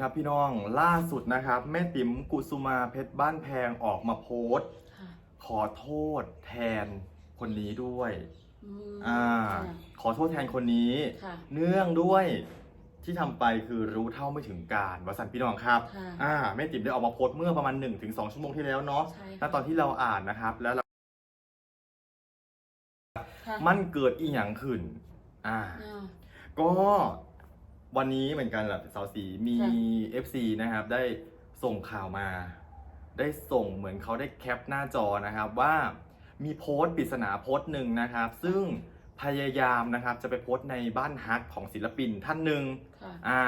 ครับพี่น้องล่าสุดนะครับ แม่ติ๋มกุสุมาเพชรบ้านแพงออกมาโพสต์ค่ะขอโทษแทนคนนี้ด้วยอืมอ่าค่ะขอโทษแทนคนนี้ค่ะเนื่องด้วยที่ทำไปคือรู้เท่าไม่ถึงการวสันต์พี่น้องครับค่ะอ่าแม่ติ๋มได้ออกมาโพสต์เมื่อประมาณ 1-2 ชั่วโมงที่แล้วเนาะใช่แล้วตอนที่เราอ่านนะครับ แล้วเราค่ะมันเกิดอีหยังขึ้น อ่าอ่าก็ วันนี้เหมือนกันแหละสาวสีมีค่ะ FC นะครับ ได้ส่งข่าวมา ได้ส่งเหมือนเขาได้แคปหน้าจอนะครับ ว่ามีโพสต์ปริศนาโพสต์หนึ่งนะครับ ซึ่งพยายามนะครับจะไปโพสต์ในบ้านฮักของศิลปินท่านหนึ่งค่ะอ่า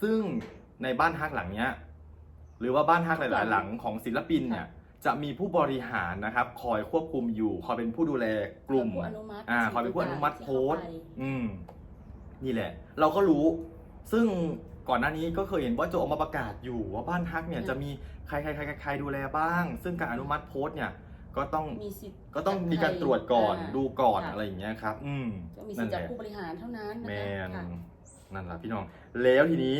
ซึ่งในบ้านฮักหลังเนี้ย หรือว่าบ้านฮักหลาย ๆ หลังของศิลปินเนี่ยจะมีผู้บริหารนะครับ คอยควบคุมอยู่ คอยเป็นผู้ดูแลกลุ่มผู้อนุมัติอ่าคอยเป็นผู้อนุมัติที่โพเข้าสต์ไปอืม นี่แหละ เราก็รู้ ซึ่งก่อนหน้านี้ก็เคยเห็นว่าโจออกมาประกาศอยู่ว่าบ้านฮักเนี่ยอืมจะมีใครใครใครใครใครดูแลบ้าง ซึ่งการอนุมัติโพสต์เนี่ยก็ต้องมีสิทธิ์ก็ต้องมีการตรวจก่อนาดูก่อนค่ะอะไรอย่างเงี้ยครับ อืมก็มีสินั่ทนธิ์แหจากละผู้บริหารเท่านั้นนะแมคะนค่ะนั่นแหละพี่น้อง แล้วทีนี้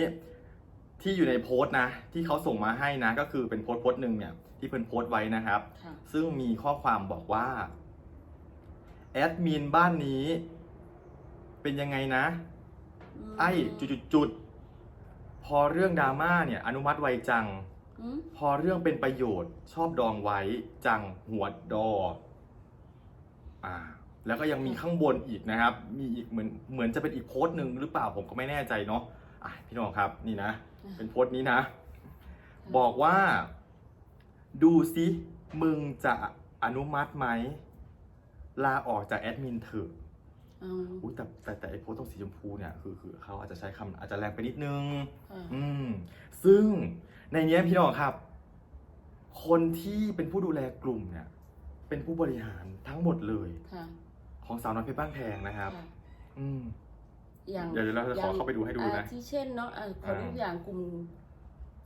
ที่อยู่ในโพสต์นะ ที่เขาส่งมาให้นะ ก็คือเป็นโพสต์โพสต์หนึ่งเนี่ยที่เพิ่นโพสต์ไว้นะครับค่ะซึ่งมีข้อความบอกว่าแอดมินบ้านนี้ เป็นยังไงนะ มไอ้จุดๆๆพอเรื่องดราม่าเนี่ย อนุมัติไวจัง อืมพอเรื่องเป็นประโยชน์ ชอบดองไว้จังหัวดออ่า แล้วก็ยังมีข้างบนอีกนะครับ มีอีกเหมือนเหมือนจะเป็นอีกโพสต์หนึ่งหรือเปล่าผมก็ไม่แน่ใจเนาะอะพี่น้องครับนี่นะ เป็นโพสต์นี้นะ บอกว่า ดูซิมึงจะอนุมัติไหมลาออกจากแอดมินเถอะ อืม อุ้ยแต่แต่แต่ไอ้โพสต์ตรงสีชมพูเนี่ยคือคือเขาอาจจะใช้คำอาจจะแรงไปนิดนึงค่ะอืม ซึ่งในเนี้ยพี่น้องครับ คนที่เป็นผู้ดูแลกลุ่มเนี่ย เป็นผู้บริหารทั้งหมดเลย ค่ะของสาวน้อยเพชรบ้านแพงนะครับ ค่ะอืม อย่างเดี๋ยวเดี๋ยวเราจะขอเข้าไปดูให้ดูนะ อ่าที่เช่นเนาะอ่าขอดูอ่า อย่างกลุ่ม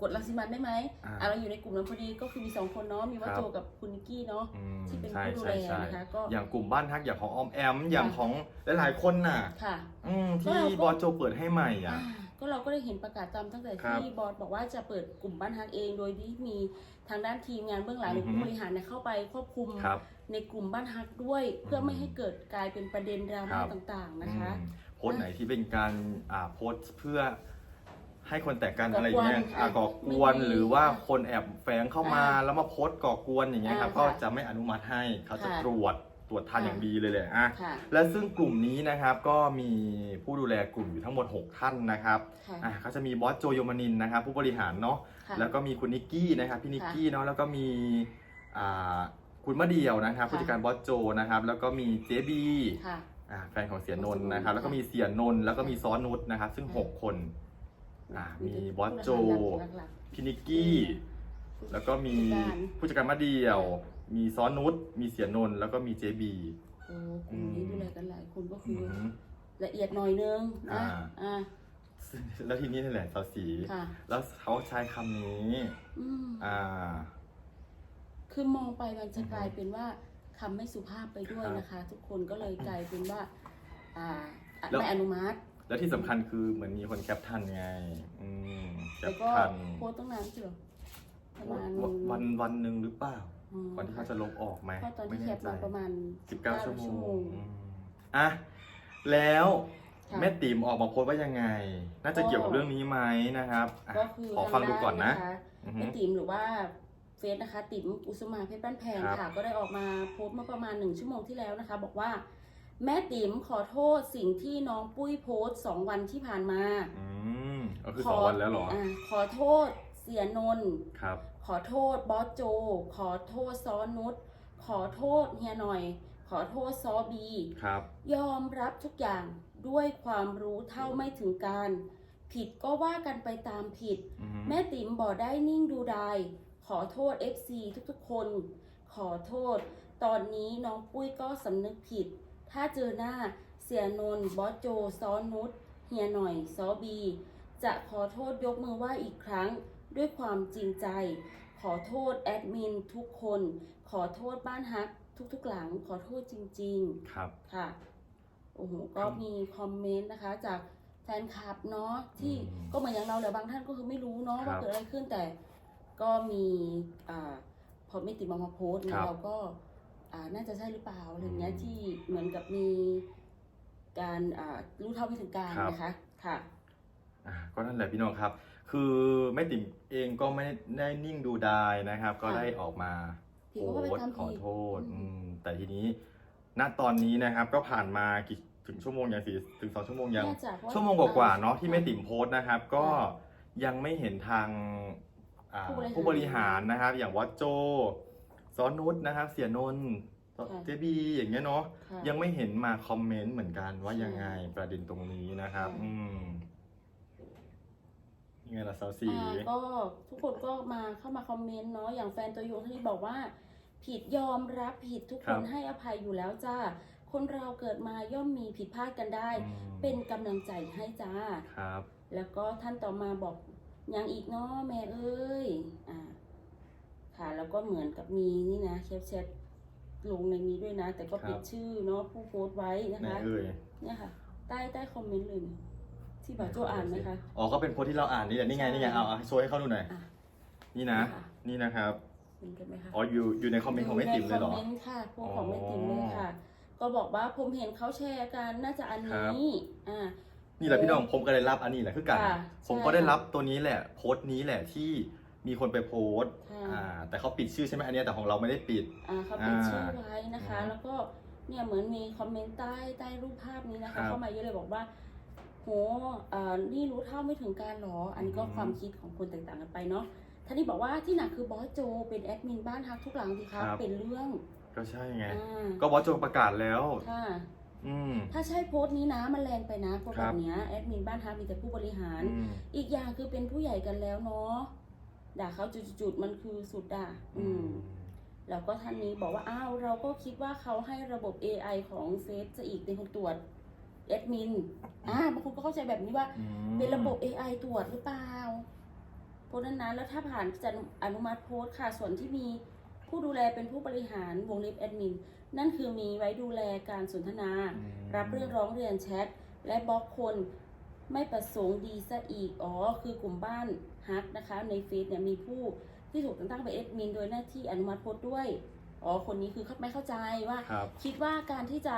กดลังสิมันได้ไหมอ่าอ่าเราอยู่ในกลุ่มนั้นพอดีก็คือมีสองคนเนาะมีวัคจรับโจกับคุณนิกกี้เนาะอืมที่เป็นใช่ผู้ดูใช่แลใช่นะคะก็ อย่างกลุ่มบ้านทักอย่างของออมแอม อย่างค่ะ ของหลายๆคนน่ะ ค่ะ อืมก็ที่เราก็บอสโจเปิดให้ใหม่อะ อ่าก็เราก็ได้เห็นประกาศตามตั้งแต่ครับที่บอสบอกว่าจะเปิดกลุ่มบ้านฮักเอง โดยที่มีทางด้านทีมงานเบื้องหลังหรืออฮึ ผู้บริหารเนี่ยเข้าไปควบคุมครับ ในกลุ่มบ้านฮักด้วย เพื่อไม่ให้เกิดกลายเป็นประเด็นดราม่าครับ ต่างๆนะคะ อืมโพสต์ไหนที่เป็นการอ่าโพสต์เพื่อ ให้คนแตกกันก่อกวนอะไรอย่างเงี้ยอ่าอะก่อกวนไม่ดีหรือว่าคนแอบแฝงเข้ามาอ่าแล้วมาโพสต์ก่อกวนอย่างเงี้ยครับอ่าก็ค่ะจะไม่อนุมัติให้เขาจะค่ะตรวจตรวจทันค่ะอย่างดีเลยแหละอะค่ะและซึ่งกลุ่มนี้นะครับก็มีผู้ดูแลกลุ่มอยู่ทั้งหมด 6 ท่านนะครับค่ะอ่าเขาจะมีบอสโจโยมานินนะครับ ผู้บริหารเนาะค่ะแล้วก็มีคุณนิกกี้นะครับพี่นิกค่ะกี้เนาะแล้วก็มีอ่าคุณมะเดียวนะครับค่ะผู้จัดการบอสโจนะครับ แล้วก็มีเจบีค่ะอ่าแฟนของเสียนนท์ค่ะนะครับ แล้วก็มีเสียนนท์แล้วก็มีซ้อนนุชนะครับ ซึ่งค่ะ6คน อ่ามีบอสโจ หลักพี่นิกกี้ๆแล้วก็มีผู้จัดการผู้จัดการมะเดียว มีซ้อนนุชมีเสียนนท์แล้วก็มีเจบี โอ้กลุ่มนี้อืมดูแลกันหลายคนก็อืคือมละเอียดหน่อยนึงนะอ่า อ่าซึ่งแล้วทีนี้นี่แหละสาวสี ค่ะ แล้วเขาใช้คำนี้ อืมอ่า คือมองไปมันจะอือฮึกลายเป็นว่าคำไม่สุภาพไปด้วยครับนะคะ ทุกคนก็เลยกลายเป็นว่า อ่าอะแล้ว ไม่อนุมัติ แล้วที่สำคัญคือเหมือนมีคนแคปทันไง อืมแคแล้วปก็ทันโพสต์ตั้งนานใช่หรอประมาณวันวันหนึ่งหรือเปล่า อืมวันที่เขาจะลบออกไหมเพราะตอนไม่ที่แคแน่ปใจมาประมาณ19ชั่วโมชั่วโมงง อืมอะแล้วค่ะ แม่ติ๋มออกมาโพสต์ว่ายังไง น่าจะก็เกี่ยวกับเรื่องนี้ไหมนะครับอะก็คือขอฟังดูก่อนนะทางด้าอือฮึ แม่ติ๋มหรือว่าเฟซนะคะ ติ๋มอุสมาเพชรบ้านแพงครับค่ะ ก็ได้ออกมาโพสต์เมื่อประมาณหนึ่งชั่วโมงที่แล้วนะคะ บอกว่า แม่ติ๋มขอโทษสิ่งที่น้องปุ้ยโพสต์สองวันที่ผ่านมา อืมก็คือสองวันแล้วเหรอาขอโทษเสียนนท์ครับ ขอโทษบอสโจ ขอโทษซอนุชขอโทษเฮียหน่อย ขอโทษซอบี ครับ ยอมรับทุกอย่างด้วยความรู้เท่าไม่ถึงการ ผิดก็ว่ากันไปตามผิด อือฮึแม่ติ๋มบอกได้นิ่งดูดายขอโทษ FC ทุกๆคน ขอโทษ ตอนนี้น้องปุ้ยก็สำนึกผิด ถ้าเจอหน้าเสียนนท์บอสโจซ้อนนุชเฮียหน่อยซอบี จะขอโทษยกมือไหว้อีกครั้งด้วยความจริงใจ ขอโทษแอดมินทุกคน ขอโทษบ้านฮักทุกๆหลัง ขอโทษจริง ๆ ครับ ค่ะ โอ้โห ก็มีคอมเมนต์นะคะ จากแฟนคลับเนาะที่อืมก็เหมือนอย่างเราแหละบางท่านก็คือไม่รู้เนาะครัว่าบเกิดอะไรขึ้นแต่ก็มีอ่าพอไม่ติดมามาโพสต์ครันะบเราก็อ่า น่าจะใช่หรือเปล่าอะไรเงี้ยอืมที่เหมือนกับมีการอ่ารู้เท่าไม่ถึงการครับนะคะค่ะอะก็นั่นแหละพี่น้องครับ คือแม่ติ๋มเองก็ไม่ได้นิ่งดูดายนะครับ ก็ค่ะได้ออกมาผิดโพก็ไปสต์ทำขอผิดโทษอืมอืมแต่ทีนี้ณตอนนี้นะครับก็ผ่านมากี่ถึงชั่วโมงยังสี่ถึงสองชั่วโมงยังน่าจะเพราะชั่วโมงกว่าๆเนาะที่ค่แม่ติ๋มโพสต์นะครับ ก็ค่ะยังไม่เห็นทางอ่าผู้บริหารผู้บริหารนะครับ อย่างวัดโจ ซอนนุชนะครับเสียนนท์ค่ะเจบีอย่างเงี้ยเนาะค่ะยังไม่เห็นมาคอมเมนต์เหมือนกันว่าใช่ยังไงประเด็นตรงนี้นะครับค่ะอืมยังไงล่ะสาวสี อ่าก็ทุกคนก็มาเข้ามาคอมเมนต์เนาะอย่างแฟนตัวยงท่านนี้บอกว่า ผิดยอมรับผิดทุกคนให้อภัยอยู่แล้วจ้าคนเราเกิดมาย่อมมีผิดพลาดกันได้ อืมเป็นกำลังใจให้จ้า ครับ แล้วก็ท่านต่อมาบอกยังอีกเนาะแม่เอ้ย อ่า ค่ะแล้วก็เหมือนกับมีนี่นะแคปแชทลงในนี้ด้วยนะ แต่ก็ปิดชื่อเนาะผู้โพสต์ไว้นะไหนคะเอ่ยเนี่ยค่ะ ใต้ใต้คอมเมนต์เลยนี่ที่บ่าวโจอ่านไหมคะ อ๋อก็เป็นโพสต์ที่เราอ่านนี่แหละนี่ไงใช่นี่ไงเอาเอาโชว์ให้เขาดูหน่อยอะนี่นะค่ะนี่นะครับเห็นกันไหมคะอ๋ออยู่อยู่ในคอมเมนต์ของแม่ติ๋มเลยเหรอในคอมเมนต์ค่ะพวกของอ๋อแม่ติ๋มเลยค่ะ ก็บอกว่าผมเห็นเขาแชร์กันน่าจะอันครับนี้อ่านี่แหละพี่น้องผมก็ได้รับอันนี้แหละคือกันค่ะผมใช่ก็ได้รับตัวนี้แหละ โพสต์นี้แหละที่ มีคนไปโพสต์ค่ะ อ่าแต่เขาปิดชื่อใช่ไหมอันเนี้ยแต่ของเราไม่ได้ปิด อ่าเขาเป็นอ่าชื่อไว้นะคะอืมแล้วก็เนี่ยเหมือนมีคอมเมนต์ใต้ใต้รูปภาพนี้นะครัคะ บเข้ามาเยอะเลยบอกว่า โหอ่านี่รู้เท่าไม่ถึงการหรอ อันนี้ก็อืม ความคิดของคนแตกต่างกันไปเนาะท่านนี้บอกว่าที่หนักคือบอสโจเป็นแอดมินบ้านฮักทุกหลังสิคะเป็นเรื่องก็ใช่ไง อ่าก็บอสโจประกาศแล้ว ค่ะ อืม ถ้าใช่โพสต์นี้นะมันแรงไปนะโพสต์ครัแบบบเนี้ยแอดมินบ้านฮักมีแต่ผู้บริหาร อืมอีกอย่างคือเป็นผู้ใหญ่กันแล้วเนาะ ด่าเขาจุดๆๆมันคือสุดด่าอืมแล้วก็ท่านนี้บอกว่าอ้าวเราก็คิดว่าเขาให้ระบบ AI ของเฟซจะอีกเป็นคนตรวจแอดมินอ่าบางคนก็เข้าใจแบบนี้ว่าอืมเป็นระบบ AI ตรวจหรือเปล่าโพสต์นั้นๆแล้วถ้าผ่านจะอนุมัติโพสต์ค่ะส่วนที่มีผู้ดูแลเป็นผู้บริหารวงเล็บแอดมินนั่นคือมีไว้ดูแลการสนทนาอืมรับเรื่องร้องเรียนแชทและบล็อกคนไม่ประสงค์ดีซะอีกอ๋อคือกลุ่มบ้าน ฮักนะคะในเฟซเนี่ยมีผู้ที่ถูกแต่งตั้งเป็นเอดมิน โดยหน้าที่อนุมัติโพสต์ด้วยอ๋อคนนี้คือเขาไม่เข้าใจว่า ครับคิดว่าการที่จะ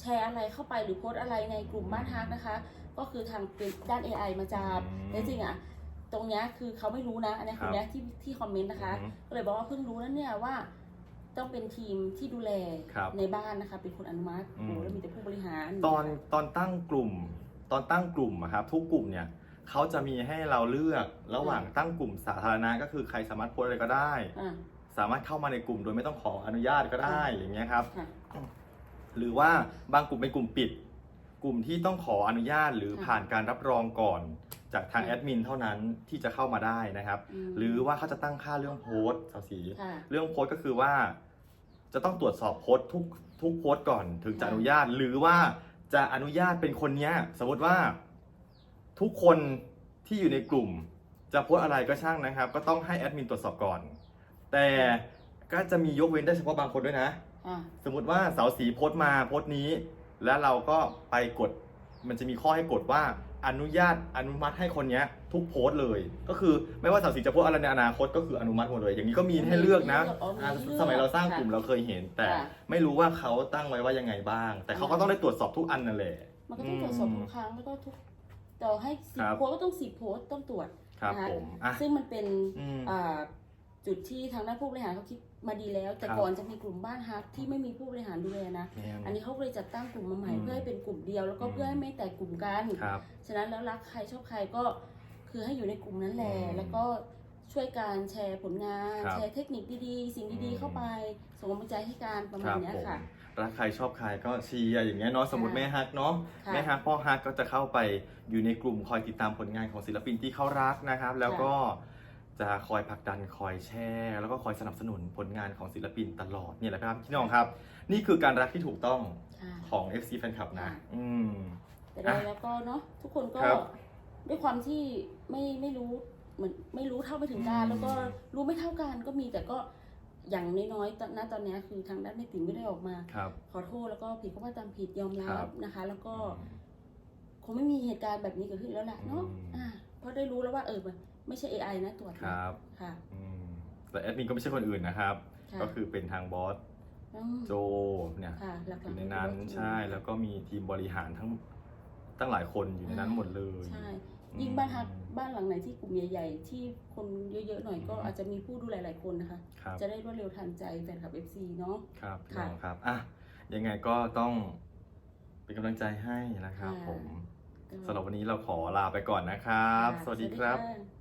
แชร์อะไรเข้าไปหรือโพสต์อะไรในกลุ่มบ้านฮักนะคะ ก็คือทางเป็นด้าน AI มาจับอืมแต่จริงๆอะตรงเนี้ยคือเขาไม่รู้นะอันนี้ครัคืบอเนี้ยที่ที่คอมเมนต์นะคะ อืมก็เลยบอกว่าเพิ่งรู้นะเนี่ยว่า ต้องเป็นทีมที่ดูแลครับในบ้านนะคะ เป็นคนอนุมัติอืม โอ้แล้วมีแต่ผู้บริหารตอนตอนตั้งกลุ่ม ตอนตั้งกลุ่มอะครับ ทุกกลุ่มเนี่ย เขาจะมีให้เราเลือกระหว่างตั้งกลุ่มสาธารณะก็คือใครสามารถโพสต์อะไรก็ได้ อ่า สามารถเข้ามาในกลุ่มโดยไม่ต้องขออนุญาตก็ได้อย่างเงี้ยครับ ค่ะหรือว่าบางกลุ่มเป็นกลุ่มปิด กลุ่มที่ต้องขออนุญาตหรือค่ะ ผ่านการรับรองก่อน จากทางค่ะแอดมินเท่านั้นที่จะเข้ามาได้นะครับ มหรือว่าเขาจะตั้งค่าเรื่องโพสต์สาวสี ค่ะ เรื่องโพสต์ก็คือว่า จะต้องตรวจสอบโพสต์ทุกทุกโพสต์ก่อนถึงจะค่ะอนุญาต หรือว่าจะอนุญาตเป็นคนเนี้ย สมมติว่า ทุกคนที่อยู่ในกลุ่ม จะโพสต์อะไรก็ช่างนะครับ ก็ต้องให้แอดมินตรวจสอบก่อน แต่ก็จะมียกเว้นได้เฉพาะบางคนด้วยนะ อ่าสมมติว่าเสาสีโพสต์มาโพสต์นี้ แล้วเราก็ไปกด มันจะมีข้อให้กดว่าอนุญาตอนุมัติให้คนเนี้ย ทุกโพสต์เลย ก็คือไม่ว่าเสาสีจะโพสต์อะไรในอนาคตก็คืออนุมัติหมดเลย อย่างนี้ก็มีให้เลือกนะมีเลือกอ๋อมีอ่าเลือกสมัยเราสร้างค่ะกลุ่มเราเคยเห็น แต่ค่ะ ไม่รู้ว่าเขาตั้งไว้ว่ายังไงบ้าง แต่เขาก็ต้องได้ตรวจสอบทุกอันนั่นแหละ มันก็ต้องตรวจสอบทุกครั้งแล้วก็ทุก ต่อให้สิบครับโพสต์ก็ต้องสิบโพสต์ต้องตรวจครับนะคะผมอะซึ่งมันเป็นอืม อ่าจุดที่ทางด้านผู้บริหารเขาคิดมาดีแล้ว แต่ครับ ก่อนจะมีกลุ่มบ้านฮักที่ไม่มีผู้บริหารดูแลนะอันนี้เขาก็เลยจัดตั้งกลุ่มมาใหม่อืมเพื่อให้เป็นกลุ่มเดียว แล้วก็อืม เพื่อให้ไม่แตกกลุ่มกัน ครับ ฉะนั้นแล้วรักใครชอบใครก็คือให้อยู่ในกลุ่มนั้นแหละ อืมแล้วก็ ช่วยการแชร์ผลงาน ครับแชร์เทคนิคดีๆ สิ่งดีอืม ๆเข้าไปส่งกำลังใจให้การประคมาณรับเนี้ยผมค่ะ รักใครชอบใครก็เชียร์อย่างเงี้ยเนาะสมมติค่ะแม่ฮักเนาะค่ะแม่ฮักพ่อฮักก็จะเข้าไปอยู่ในกลุ่มคอยติดตามผลงานของศิลปินที่เขารักนะครับ แล้วก็จะคอยผลักดันคอยแชร์แล้วก็คอยสนับสนุนผลงานของศิลปินตลอดเนี่ยแหละครับพี่น้องครับ นี่คือการรักที่ถูกต้องค่ะของ FC Fan Club นะ ค่ะ อืม แต่โดยแล้วก็เนาะทุกคนก็ครับด้วยความที่ไม่ไม่รู้ เหมือนไม่รู้เท่าไม่ถึงการอืมแล้วก็รู้ไม่เท่ากันก็มีแต่ก็อย่างน้อยๆตอนณตอนเนี้ยคือทางด้านแม่ติ๋มไม่ได้ออกมา ครับขอโทษแล้วก็ผิดก็ว่าตามผิดยอมครัรับบนะคะ แล้วก็ คงไม่มีเหตุการณ์แบบนี้เกิดขึ้นแล้วล่ะเนาะอืมอ่าเพราะได้รู้แล้วว่าเออมันไม่ใช่ AI นะตรวจคนะรับ ค่ะ อืมแต่แอดมินก็ไม่ใช่คนอื่นนะครับค่ะก็คือเป็นทางบอสอืมโจเนี่ยค่ะหลักๆอยู่ในนั้นก็คือ ใช่แล้วก็มีทีมบริหารทั้งตั้งหลายคนอยู่ในนั้นหมดเลย ใช่อืม ยิ่งบ้านฮักบ้านหลังไหนที่กลุ่มใหญ่ ๆ ที่คนเยอะๆหน่อยก็อืมอาจจะมีผู้ดูหลายๆคนนะคะ ครับจะได้รวดเร็วทันใจแฟนคลับ FC เนาะ ครับพี่ค่ะน้องครับอะยังไงก็ต้องเป็นกำลังใจให้นะครับ ค่ะ ผมก็สำหรับวันนี้เราขอลาไปก่อนนะครับค่ะสวัสดีครับค่ะ